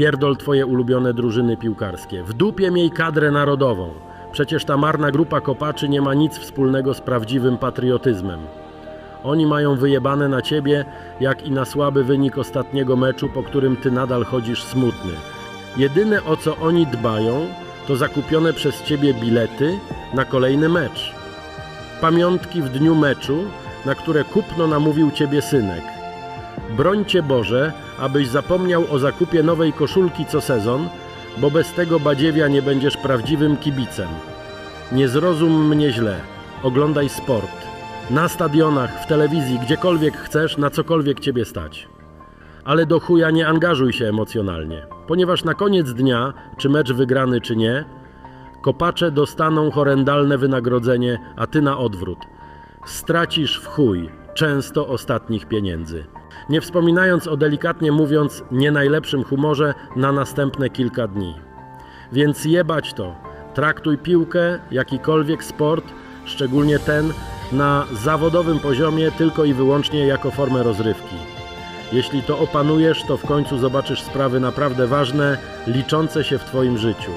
Pierdol twoje ulubione drużyny piłkarskie. W dupie miej kadrę narodową. Przecież ta marna grupa kopaczy nie ma nic wspólnego z prawdziwym patriotyzmem. Oni mają wyjebane na ciebie, jak i na słaby wynik ostatniego meczu, po którym ty nadal chodzisz smutny. Jedyne o co oni dbają, to zakupione przez ciebie bilety na kolejny mecz. Pamiątki w dniu meczu, na które kupno namówił ciebie synek. Brońcie Boże, abyś zapomniał o zakupie nowej koszulki co sezon, bo bez tego badziewia nie będziesz prawdziwym kibicem. Nie zrozum mnie źle. Oglądaj sport. Na stadionach, w telewizji, gdziekolwiek chcesz, na cokolwiek ciebie stać. Ale do chuja nie angażuj się emocjonalnie, ponieważ na koniec dnia, czy mecz wygrany, czy nie, kopacze dostaną horrendalne wynagrodzenie, a ty na odwrót. Stracisz w chuj, często ostatnich pieniędzy. Nie wspominając o delikatnie mówiąc nie najlepszym humorze na następne kilka dni. Więc jebać to. Traktuj piłkę, jakikolwiek sport, szczególnie ten, na zawodowym poziomie tylko i wyłącznie jako formę rozrywki. Jeśli to opanujesz, to w końcu zobaczysz sprawy naprawdę ważne, liczące się w Twoim życiu.